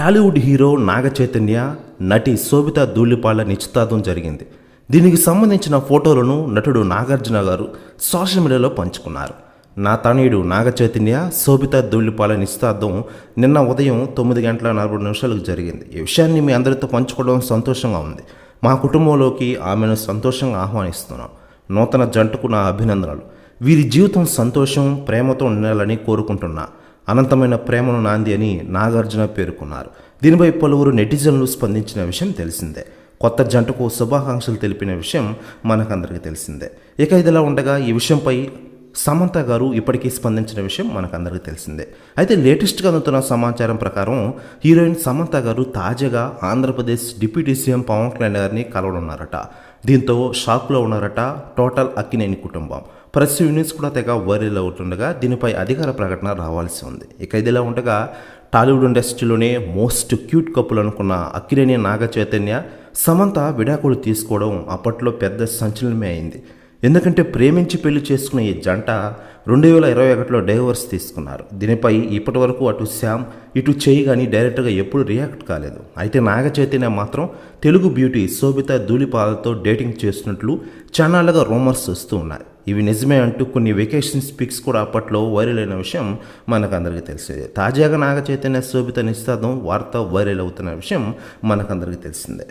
Tollywood hero Naga Chaitanya నటి శోభిత ధూళిపాళ్ళ నిశ్చితార్థం జరిగింది. దీనికి సంబంధించిన ఫోటోలను నటుడు నాగార్జున గారు సోషల్ మీడియాలో పంచుకున్నారు. నా తనయుడు నాగ చైతన్య శోభిత ధూళిపాల నిశ్చితార్థం నిన్న ఉదయం తొమ్మిది గంటల నలభై నిమిషాలకు జరిగింది. ఈ విషయాన్ని మీ అందరితో పంచుకోవడం సంతోషంగా ఉంది. మా కుటుంబంలోకి ఆమెను సంతోషంగా ఆహ్వానిస్తున్నాం. నూతన జంటకు నా అభినందనలు. వీరి జీవితం సంతోషం ప్రేమతో ఉండాలని కోరుకుంటున్నా. అనంతమైన ప్రేమను నాంది అని నాగార్జున పేర్కొన్నారు. దీనిపై పలువురు నెటిజన్లు స్పందించిన విషయం తెలిసిందే. కొత్త జంటకు శుభాకాంక్షలు తెలిపిన విషయం మనకందరికీ తెలిసిందే. ఇక ఇదిలా ఉండగా ఈ విషయంపై సమంత గారు ఇప్పటికీ స్పందించిన విషయం మనకందరికీ తెలిసిందే. అయితే లేటెస్ట్గా అందుతున్న సమాచారం ప్రకారం హీరోయిన్ సమంత గారు తాజాగా ఆంధ్రప్రదేశ్ డిప్యూటీ సీఎం పవన్ కళ్యాణ్ గారిని కలవనున్నారట. దీంతో షాక్లో ఉన్నారట టోటల్ అక్కినేని కుటుంబం. ప్రెస్ యూనిట్స్ కూడా తెగ వైరల్ అవుతుండగా దీనిపై అధికార ప్రకటన రావాల్సి ఉంది. ఇక ఇదిలా ఉండగా టాలీవుడ్ ఇండస్ట్రీలోనే మోస్ట్ క్యూట్ కప్పులు అనుకున్న అక్కినేని నాగ చైతన్య సమంత విడాకులు తీసుకోవడం అప్పట్లో పెద్ద సంచలనమే అయింది. ఎందుకంటే ప్రేమించి పెళ్ళి చేసుకున్న ఈ జంట రెండు వేల ఇరవై ఒకటిలో డైవర్స్ తీసుకున్నారు. దీనిపై ఇప్పటి వరకు అటు శ్యామ్ ఇటు చేయి కానీ డైరెక్ట్గా ఎప్పుడు రియాక్ట్ కాలేదు. అయితే నాగ చైతన్య మాత్రం తెలుగు బ్యూటీ శోభిత ధూళిపాలతో డేటింగ్ చేస్తున్నట్లు చానాళ్ళగా రూమర్స్ వస్తూ ఉన్నాయి. ఇవి నిజమే అంటూ కొన్ని వెకేషన్స్ పిక్స్ కూడా అప్పట్లో వైరల్ అయిన విషయం మనకందరికీ తెలిసేది. తాజాగా నాగ చైతన్య శోభిత నిశ్చితార్థం వార్త వైరల్ అవుతున్న విషయం మనకందరికీ తెలిసిందే.